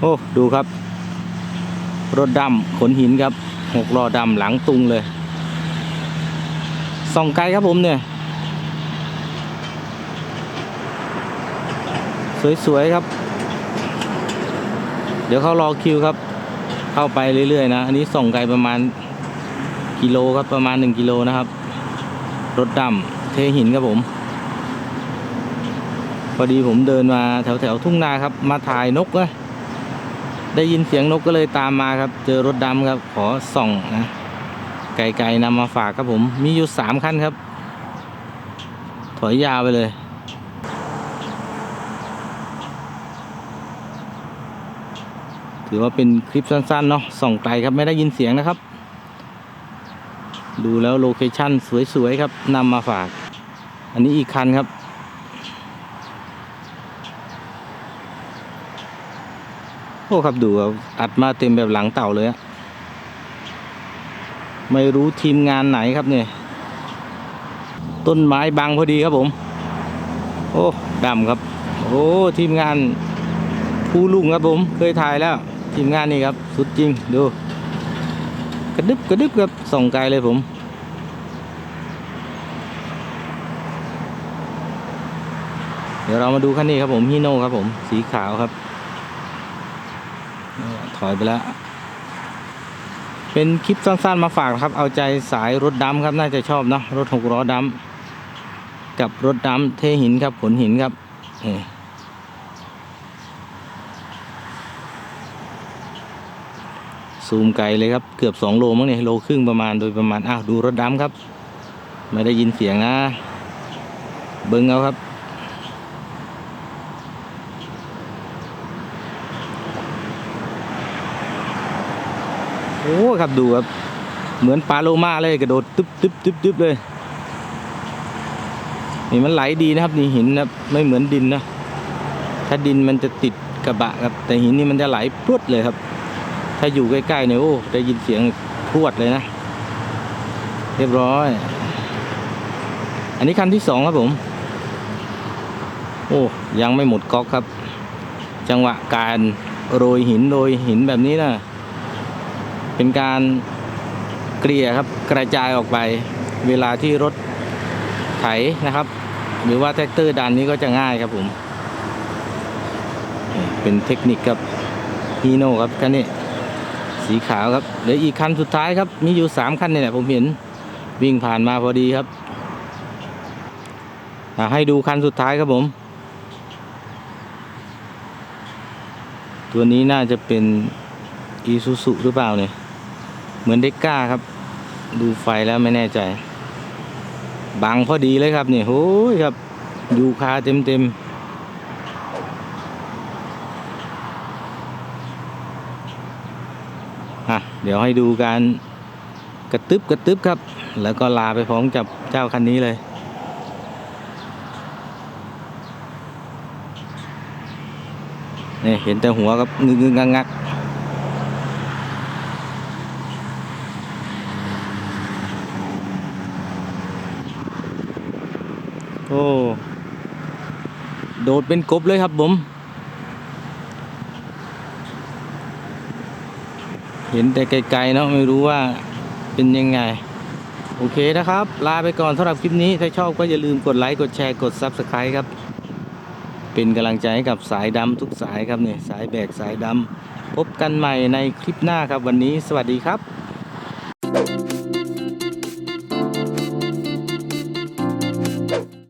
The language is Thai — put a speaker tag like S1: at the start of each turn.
S1: โอ้ ดูครับ รถดำขนหินครับหกล้อดำหลังตุงเลย ส่องไกลครับผมเนี่ย สวย ๆ ครับ เดี๋ยวเขารอคิวครับ เข้าไปเรื่อย ๆ นะ อันนี้ส่องไกลประมาณกิโลครับประมาณ 1 กิโลนะครับ รถดำเทหินครับผมพอดีผมเดินมาแถวๆทุ่งนาครับ มาถ่ายนกนะ ได้ยินเสียงนกก็เลยตามมาครับ เจอรถดำครับ ขอส่องนะไกลๆนำมาฝากครับผม มีอยู่สามคันครับ ถอยยาวไปเลยถือว่าเป็นคลิปสั้นๆเนาะส่องไกลครับไม่ได้ยินเสียงนะครับ ดูแล้วโลเคชั่นสวยๆครับนำมาฝาก อันนี้อีกคันครับ โอ้ครับดูครับอัดมาเต็มแบบหลังเต่าเลยอะไม่รู้ทีมงานไหนครับเนี่ย ต้นไม้บังพอดีครับผม โอ้ดำครับ โอ้ทีมงานผู้ลุงครับผม เคยถ่ายแล้ว ทีมงานนี่ครับ สุดจริงดู กระดึบกระดึบครับส่องไกลเลยผมเดี๋ยวเรามาดูคันนี้ครับผมฮีโน่ครับผมสีขาวครับ อยไปแล้ว เป็นคลิปสั้นๆมาฝากครับ เอาใจสายรถดำครับ น่าจะชอบเนอะรถหกล้อดำกับรถดำเทหินครับขนหินครับซูมไกลเลยครับเกือบสองโลมั้งเนี่ยโลครึ่งประมาณโดยประมาณอ้าวดูรถดำครับ ไม่ได้ยินเสียงนะเบิ้งเอาครับ โอ้ครับดูครับ เหมือนปลาโลมาเลยกระโดดตึ๊บตึ๊บตึ๊บตึ๊บเลยนี่มันไหลดีนะครับนี่หินนะไม่เหมือนดินนะถ้าดินมันจะติดกระบะครับ แต่หินนี่มันจะไหลพรวดเลยครับ ถ้าอยู่ใกล้ๆเนี่ยโอ้ได้ยินเสียงพรวดเลยนะ เรียบร้อย อันนี้คันที่สองครับผม โอ้ยังไม่หมดก๊อกครับ จังหวะการโรยหินโรยหินแบบนี้นะ เป็นการเกลี่ยครับกระจายออกไป เวลาที่รถไถนะครับ หรือว่าแท็กเตอร์ดันนี้ก็จะง่ายครับผม เป็นเทคนิคครับฮีโน่ครับคันนี้สีขาวครับเหลืออีกคันสุดท้ายครับ มีอยู่สามคันนี่แหละผมเห็นวิ่งผ่านมาพอดีครับให้ดูคันสุดท้ายครับผม ตัวนี้น่าจะเป็นอีซูซุหรือเปล่าเนี่ย เหมือนเด็กก้าครับ ดูไฟแล้วไม่แน่ใจ บังพอดีเลยครับนี่โอ้ยครับ ยูคาเต็มเต็มอะเดี๋ยวให้ดูการกระตึบกระตึบครับ แล้วก็ลาไปพร้อมกับเจ้าคันนี้เลยนี่เห็นแต่หัวครับงึงงึงงักงัก อ้ โดดเป็นกบเลยครับผม เห็นแต่ไกลๆเนาะไม่รู้ว่าเป็นยังไง โอเคนะครับ ลาไปก่อนสำหรับคลิปนี้ ถ้าชอบก็อย่าลืมกดไลค์ กดแชร์ กด Subscribe ครับ เป็นกำลังใจให้กับสายดำทุกสายครับเนี่ยสายแบกสายดำพบกันใหม่ในคลิปหน้าครับวันนี้ สวัสดีครับ